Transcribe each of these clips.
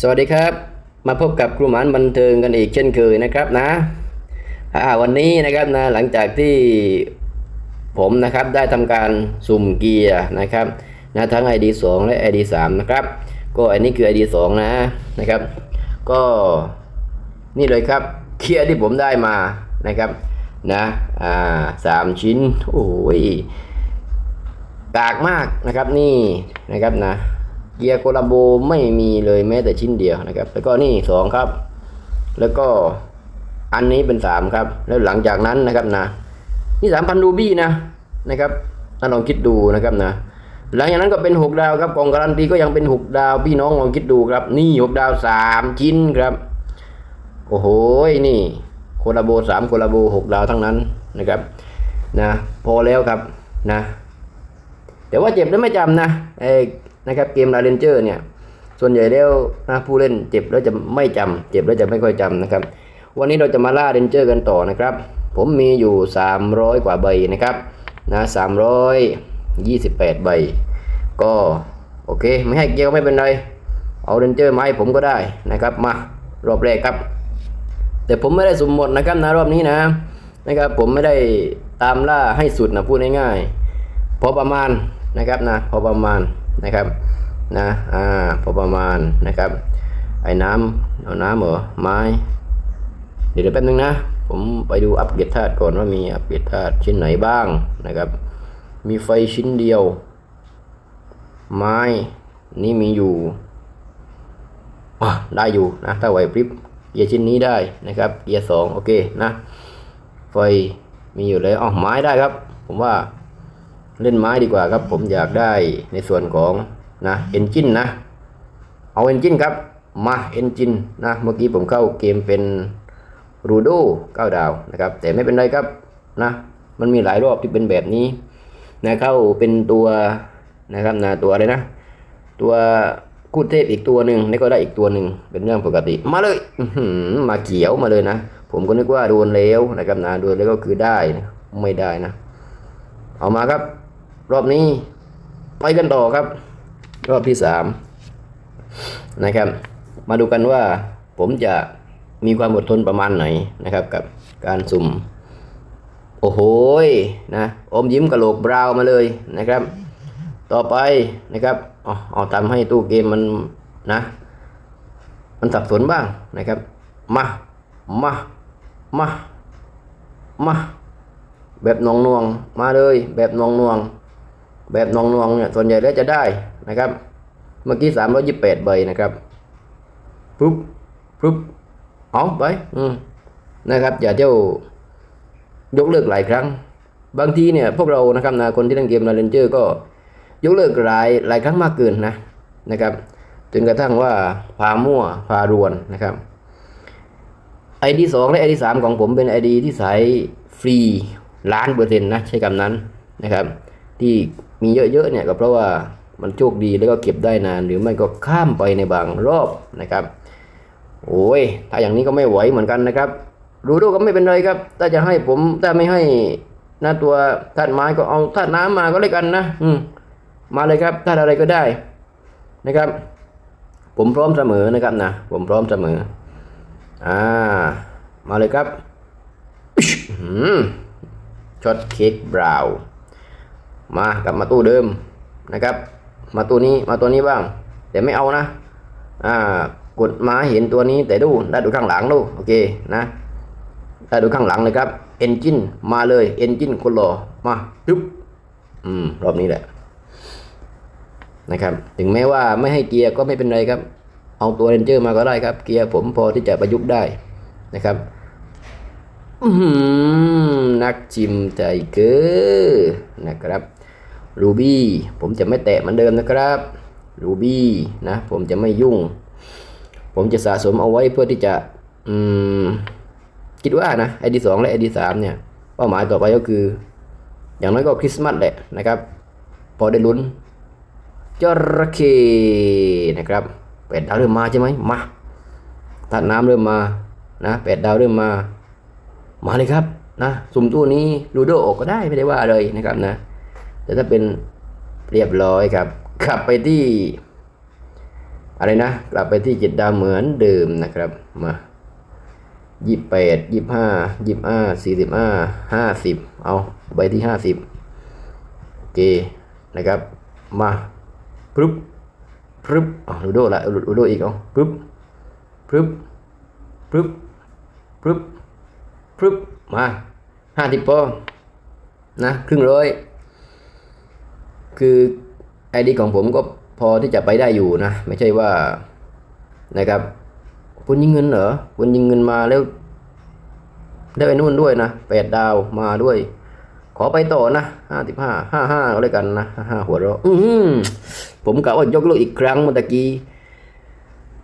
สวัสดีครับ มาพบกับครูหมานบันเทิงกันอีกเช่นเคยนะครับนะวันนี้นะครับนะหลังจากที่ผมนะครับได้ทำการสุ่มเกียร์นะครับนะทั้ง ID 2 และ ID 3นะครับ ก็อันนี้คือ ID 2 นะนะครับ ก็นี่เลยครับเกียร์ที่ผมได้มานะครับนะอ่าสามชิ้นโอ้ยกากมากนะครับนี่นะครับนะ เกียร์โคลาโบไม่มีเลยแม้แต่ชิ้นเดียวนะครับ แล้วก็นี่สองครับ แล้วก็อันนี้เป็นสามครับ แล้วหลังจากนั้นนะครับนะ นี่สามพันรูบี้นะนะครับถ้าลองคิดดูนะครับนะ หลังจากนั้นก็เป็นหกดาวครับกล่องการันตีก็ยังเป็นหกดาวพี่น้องลองคิดดูครับ นี่หกดาวสามชิ้นครับ โอ้โหนี่โคลาโบสามโคลาโบหกดาวทั้งนั้นนะครับนะพอแล้วครับนะแต่ว่าเจ็บแล้วไม่จำนะไอ้ นะครับเกมลาเรนเจอร์เนี่ยส่วนใหญ่แล้วนะผู้เล่นเจ็บแล้วจะไม่จำเจ็บแล้วจะไม่ค่อยจำนะครับ วันนี้เราจะมาล่าเรนเจอร์กันต่อนะครับ ผมมีอยู่ 300 กว่าใบนะครับนะ328ใบ ก็โอเค ไม่ให้เกียร์ก็ไม่เป็นไร เอาเรนเจอร์มาให้ผมก็ได้นะครับมารอบแรกครับ แต่ผมไม่ได้สุ่มหมดนะครับนะรอบนี้นะนะครับผมไม่ได้ตามล่าให้สุดนะพูดง่ายๆพอประมาณนะครับนะพอประมาณ นะครับนะอ่าพอประมาณนะครับ ไอ้น้ำเอาน้ำเหรอไม้ เดี๋ยวแป๊บนึงนะ ผมไปดูอัปเกรดธาตุก่อนว่ามีอัปเกรดธาตุชิ้นไหนบ้างนะครับ มีไฟชิ้นเดียว ไม้นี่มีอยู่ได้อยู่นะถ้าไหวพริบเกียร์ชิ้นนี้ได้นะครับเกียร์สองโอเคนะไฟมีอยู่เลยอ๋อไม้ได้ครับ ผมว่า เล่นไม้ดีกว่าครับ ผมอยากได้ในส่วนของนะเอนจินนะ เอาเอนจินครับ มาเอนจินนะ เมื่อกี้ผมเข้าเกมเป็นรูโด9ดาวนะครับ แต่ไม่เป็นไรครับนะ มันมีหลายรอบที่เป็นแบบนี้นะเข้าเป็นตัวนะครับนะตัวอะไรนะ ตัวคู่เทพอีกตัวหนึ่งแล้วก็ได้อีกตัวหนึ่งเป็นเรื่องปกติ มาเลยมาเขียวมาเลยนะ ผมก็นึกว่าโดนแล้วนะครับนะโดนแล้วก็คือได้นะไม่ได้นะ เอามาครับ รอบนี้ไปกันต่อครับ รอบที่สามนะครับ มาดูกันว่าผมจะมีความอดทนประมาณไหนนะครับ กับการสุ่ม โอ้โหนะอมยิ้มกระโหลกบราวน์มาเลยนะครับ ต่อไปนะครับเอาเอาทำให้ตู้เกมมันนะ มันสับสนบ้างนะครับ มา มา มา มา แบบนองนวงมาเลย แบบนองนวง แบบนองนวงๆเนี่ยส่วนใหญ่แล้วจะได้นะครับ เมื่อกี้สามร้อยยี่สิบแปดใบนะครับปุ๊บปุ๊บเอาไปอืมนะครับ อย่าเที่ยวยกเลิกหลายครั้ง บางทีเนี่ยพวกเรานะครับนะคนที่เล่นเกมนาเรนเจอร์ก็ยกเลิกหลายหลายครั้งมากเกินนะนะครับจนกระทั่งว่าพามั่วพารวนนะครับไอดีสองและไอดีสามของผมเป็นไอดีที่ใช้ฟรีล้านเปอร์เซ็นต์นะใช้คำนั้นนะครับ ที่ มีเยอะๆเนี่ยก็เพราะว่ามันโชคดีแล้วก็เก็บได้นานหรือไม่ก็ข้ามไปในบางรอบนะครับ โอ้ยถ้าอย่างนี้ก็ไม่ไหวเหมือนกันนะครับรูโดก็ไม่เป็นไรครับถ้าจะให้ผมถ้าไม่ให้หน้าตัวธาตุไม้ก็เอาธาตุน้ำมาก็เลยกันนะ อืมมาเลยครับธาตุอะไรก็ได้นะครับ ผมพร้อมเสมอนะครับนะผมพร้อมเสมอ อ่า มาเลยครับช็อตเค้กบราวน์ มากลับมาตู้เดิมนะครับ มาตู้นี้มาตัวนี้บ้าง แต่ไม่เอานะอ่ากดมาเห็นตัวนี้แต่ดูได้ดูข้างหลังดูโอเคนะได้ดูข้างหลังเลยครับเอนจินมาเลยเอนจินคนหล่อมาปึ๊บอืมรอบนี้แหละนะครับ ถึงแม้ว่าไม่ให้เกียร์ก็ไม่เป็นไรครับ เอาตัวเรนเจอร์มาก็ได้ครับ เกียร์ผมพอที่จะประยุกต์ได้นะครับอื้อหือนักจิมใจเกอนะครับ รูบี้ผมจะไม่แตะเหมือนเดิมนะครับรูบี้นะผมจะไม่ยุ่ง ผมจะสะสมเอาไว้เพื่อที่จะอืมคิดว่านะไอดีสองและไอดีสามเนี่ยเป้าหมายต่อไปก็คือ อย่างน้อยก็คริสต์มาสแหละนะครับ พอได้ลุ้นจระเข้นะครับแปดดาวเริ่มมาใช่ไหมมาตัดน้ำเริ่มมานะแปดดาวเริ่มมา มาเลยครับนะสุ่มตู้นี้ลูโดออกก็ได้ไม่ได้ว่าเลยนะครับนะ แต่ถ้าเป็นเรียบร้อยครับขับไปที่อะไรนะ กลับไปที่จ็ดดาวเหมือนเดิมนะครับมายี่แปดยี่ห้ายี่ห้าสี่สิบห้าห้าสิบเอาไปที่ห้าสิบโอเคนะครับ มาปึ๊บปึ๊บอ๋อลูโดละลูโดอีกเอาปึ๊บปึ๊บปึ๊บปึ๊บปึ๊บมาห้าสิบพอนะครึ่งร้อย คือไอดีของผมก็พอที่จะไปได้อยู่นะ ไม่ใช่ว่านะครับ คุณยิงเงินเหรอคุณยิงเงินมาแล้วได้ไปนู่นด้วยนะแปดดาวมาด้วย ขอไปต่อนะห้าสิบห้าห้าห้าก็แล้วกันนะห้าห้าหัวเราะอือผมกะว่ายกเลิกอีกครั้งเมื่อตะกี้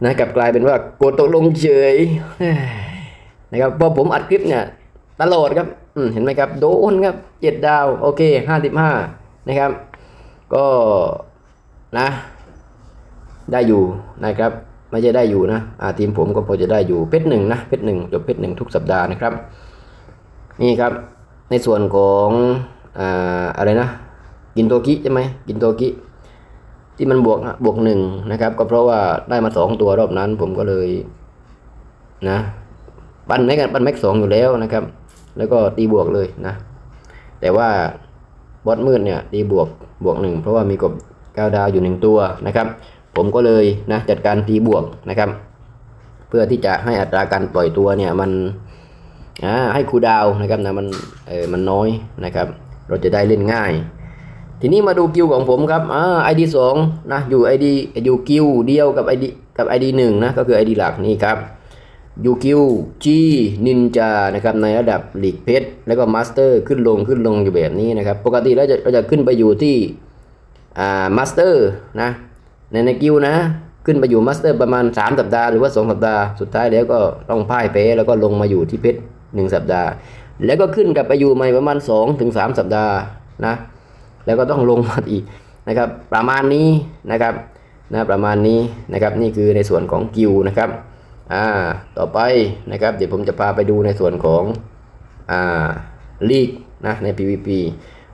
นะกลับกลายเป็นว่ากดตกลงเฉยนะครับพอผมอัดคลิปเนี่ยตลอดครับเห็นไหมครับ โดนครับเจ็ดดาว โอเคห้าสิบห้านะครับ ก็นะ ได้อยู่นะครับไม่ใช่ได้อยู่นะอาทีมผมก็พอจะได้อยู่เพชรหนึ่งนะเพชรหนึ่งจบเพชรหนึ่งทุกสัปดาห์นะครับ นี่ครับในส่วนของอ่าอะไรนะ กินโตกิใช่ไหมกินโตกิที่มันบวกบวกหนึ่งนะครับ ก็เพราะว่าได้มาสองตัวรอบนั้น ผมก็เลยนะปั้นแม็กกันปั้นแม็กสองอยู่แล้วนะครับ แล้วก็ตีบวกเลยนะ แต่ว่า บอสมืดเนี่ยตีบวกบวกหนึ่งเพราะว่ามีกบก้าดาวอยู่หนึ่งตัวนะครับ ผมก็เลยนะจัดการตีบวกนะครับ เพื่อที่จะให้อัตราการปล่อยตัวเนี่ยมันอ่าให้คูดาวน์นะครับนะมันเออมันน้อยนะครับ เราจะได้เล่นง่าย ทีนี้มาดูกิวของผมครับอ่าไอดีสองนะอยู่ไอดีอยู่กิวเดียวกับไอดีกับไอดีหนึ่งนะก็คือไอดีหลักนี่ครับ ยูคิวจีนินจานะครับในระดับหลีกเพชรแล้วก็มาสเตอร์ขึ้นลงขึ้นลงอยู่แบบนี้นะครับ ปกติแล้วจะเราจะขึ้นไปอยู่ที่อ่ามาสเตอร์นะในในกิวนะ ขึ้นไปอยู่มาสเตอร์ประมาณ 3 สัปดาห์หรือว่า 2 สัปดาห์สุดท้ายแล้วก็ต้องพ่ายแพ้แล้วก็ลงมาอยู่ที่เพชร1สัปดาห์ แล้วก็ขึ้นกลับไปอยู่ใหม่ประมาณ2ถึง3สัปดาห์นะแล้วก็ต้องลงมาอีกนะครับประมาณนี้นะครับนะประมาณนี้นะครับนี่คือในส่วนของกิวนะครับ อ่าต่อไปนะครับเดี๋ยวผมจะพาไปดูในส่วนของอ่าลีกนะใน PVP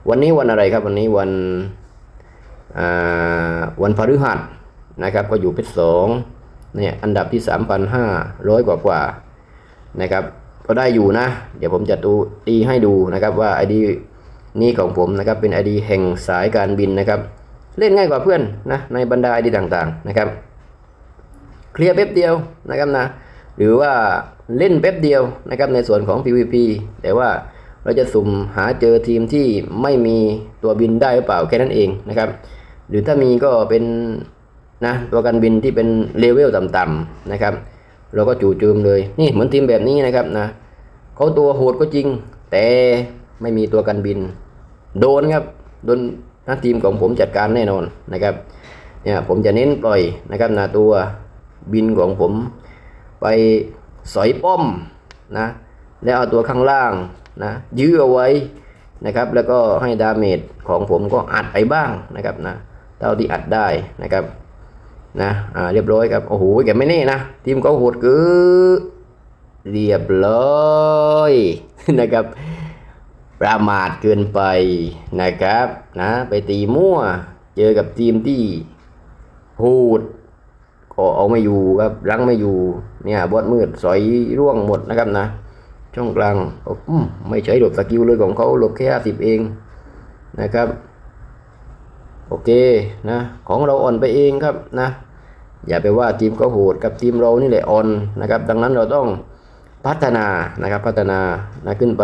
วันนี้วันอะไรครับวันนี้วันอ่าวันพฤหัสนะครับก็อยู่เพชรสองเนี่ยอันดับที่ 3,500 กว่ากว่านะครับก็ได้อยู่นะ เดี๋ยวผมจะดูตีให้ดูนะครับว่า ID นี้ของผมนะครับเป็น ID แห่งสายการบินนะครับ เล่นง่ายกว่าเพื่อนนะในบรรดา ID ต่างๆนะครับ เคลียร์แป๊บเดียวนะครับนะหรือว่าเล่นแป๊บเดียวนะครับในส่วนของ PVP แต่ว่าเราจะสุ่มหาเจอทีมที่ไม่มีตัวบินได้หรือเปล่าแค่นั้นเองนะครับหรือถ้ามีก็เป็นนะตัวกันบินที่เป็นเลเวลต่ำๆนะครับ เราก็จู่จมเลยนี่เหมือนทีมแบบนี้นะครับนะเขาตัวโหดก็จริง แต่ไม่มีตัวกันบิน โดนครับโดนนะทีมของผมจัดการแน่นอนนะครับเนี่ยผมจะเน้นปล่อยนะครับนะตัว บินของผม ไปสอยป้อมนะแล้วเอาตัวข้างล่างนะยื้อเอาไว้นะครับ แล้วก็ให้ดาเมจของผมก็อัดไปบ้างนะครับนะเท่าที่อัดได้นะครับนะอ่าเรียบร้อยครับโอ้โหแกไม่แน่นะทีมเขาโหดเกือเรียบร้อยนะครับ ประมาทเกินไปนะครับนะไปตีมั่วเจอกับทีมที่โหด เอาไม่อยู่ครับรั้งไม่อยู่เนี่ยบอสมืดสอยร่วงหมดนะครับนะ ช่องกลางอืมไม่ใช้หลบสกิลเลยของเขาหลบแค่สิบเองนะครับ โอเคนะ ของเราอ่อนไปเองครับนะ อย่าไปว่าทีมเขาโหดกับทีมเรานี่แหละอ่อนนะครับ ดังนั้นเราต้องพัฒนานะครับพัฒนานะขึ้นไป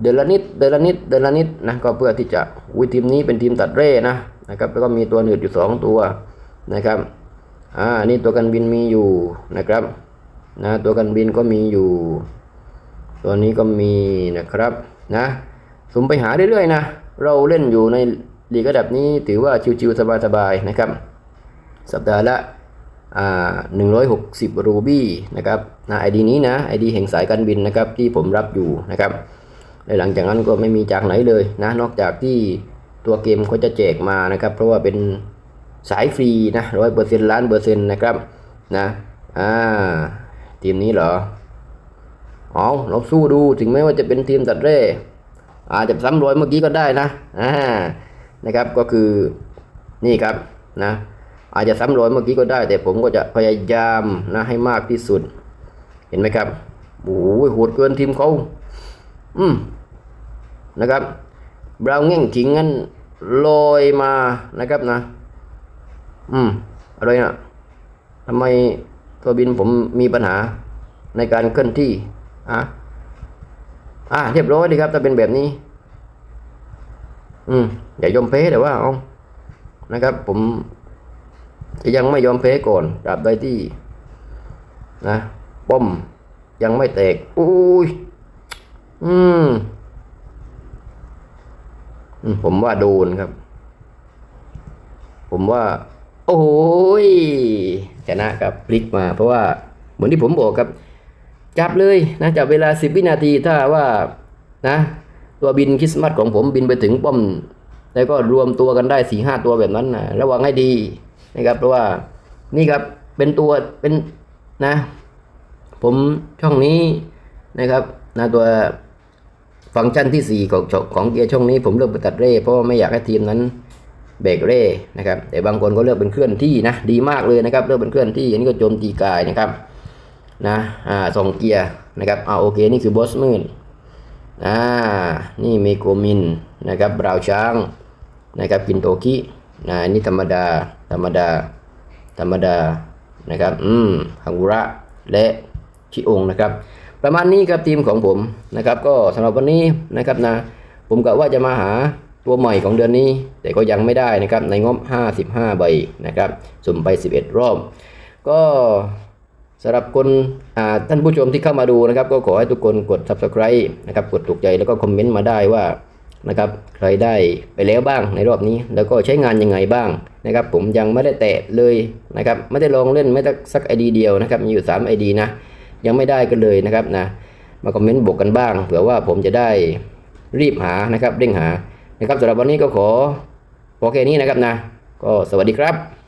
เดือนละนิดเดือนละนิดเดือนละนิดนะก็เพื่อที่จะวิทีมนี้เป็นทีมตัดเร่นะนะครับแล้วก็มีตัวหนืดอยู่สองตัวนะครับ อ่านี่ตัวกันบินมีอยู่นะครับนะตัวกันบินก็มีอยู่ ตัวนี้ก็มีนะครับนะสุ่มไปหาเรื่อยๆนะเราเล่นอยู่ในลีกระดับนี้ถือว่าชิวๆสบายๆนะครับ สัปดาห์ละอ่า160รูบี้นะครับนะไอดีนี้นะไอดีแห่งสายการบินนะครับที่ผมรับอยู่นะครับและหลังจากนั้นก็ไม่มีจากไหนเลยนะนอกจากที่ตัวเกมเขาจะแจกมานะครับ เพราะว่าเป็น สายฟรีนะร้อยเปอร์เซ็นต์ล้านเปอร์เซ็นต์นะครับนะอ่าทีมนี้เหรอเอาเราสู้ดูถึงแม้ว่าจะเป็นทีมตัดเร่อาจจะซ้ำรอยเมื่อกี้ก็ได้นะอ่านะครับก็คือนี่ครับนะอาจจะซ้ำรอยเมื่อกี้ก็ได้ แต่ผมก็จะพยายามนะให้มากที่สุด เห็นไหมครับโอ้โหโหดเกินทีมเขาอืมนะครับบราวน์แง่งขิงงั้นลอยมานะครับนะ อืม อะไรนะทำไมตัวบินผมมีปัญหาในการเคลื่อนที่อะอะเรียบร้อยดีครับ ถ้าเป็นแบบนี้ อืม อย่ายอมแพ้แต่ว่าเอานะครับ ผมจะยังไม่ยอมแพ้ก่อนตราบใดที่ นะป้อมยังไม่แตกอุ้ยอืมผมว่าโดนครับ ผมว่า โอ้ยชนะครับพลิกมาเพราะว่าเหมือนที่ผมบอกครับ จับเลยนะจับเวลาสิบวินาทีถ้าว่านะตัวบินคริสต์มาสของผมบินไปถึงป้อม แล้วก็รวมตัวกันได้สี่ห้าตัวแบบนั้นนะระวังให้ดีนะครับ เพราะว่านี่ครับเป็นตัวเป็นนะ ผมช่องนี้นะครับนะตัวฟังก์ชันที่ 4 ของของเกียร์ช่องนี้ผมเลือกไปตัดเร่เพราะว่าไม่อยากให้ทีมนั้น เบรกเร่นะครับแต่บางคนก็เลือกเป็นเคลื่อนที่นะดีมากเลยนะครับเลือกเป็นเคลื่อนที่อันนี้ก็โจมตีกายนะครับนะอ่าสองเกียร์นะครับอ่าโอเคนี่คือบอสมืนอ่านี่เมโกมินนะครับบราวช้างนะครับกินโตคินะอันนี้ธรรมดาธรรมดา ธรรมดานะครับอืมฮังกุระและชิองนะครับ ประมาณนี้ครับทีมของผมนะครับ ก็สำหรับวันนี้นะครับนะผมกะว่าจะมาหา ตัวใหม่ของเดือนนี้ แต่ก็ยังไม่ได้นะครับในงบ 55 ใบนะครับสุ่มไป 11 รอบ ก็สำหรับคนท่านผู้ชมที่เข้ามาดูนะครับ ก็ขอให้ทุกคนกด subscribe นะครับกดถูกใจแล้วก็คอมเมนต์มาได้ว่านะครับใครได้ไปแล้วบ้างในรอบนี้ แล้วก็ใช้งานยังไงบ้างนะครับ ผมยังไม่ได้แตะเลยนะครับไม่ได้ลองเล่นไม่ได้สักไอดีเดียวนะครับมีอยู่3ไอดีนะยังไม่ได้กันเลยนะครับนะมาคอมเมนต์บอกกันบ้างเผื่อว่าผมจะได้รีบหานะครับเร่งหา นะครับสำหรับวันนี้ก็ขอพอแค่นี้นะครับนะ ก็สวัสดีครับ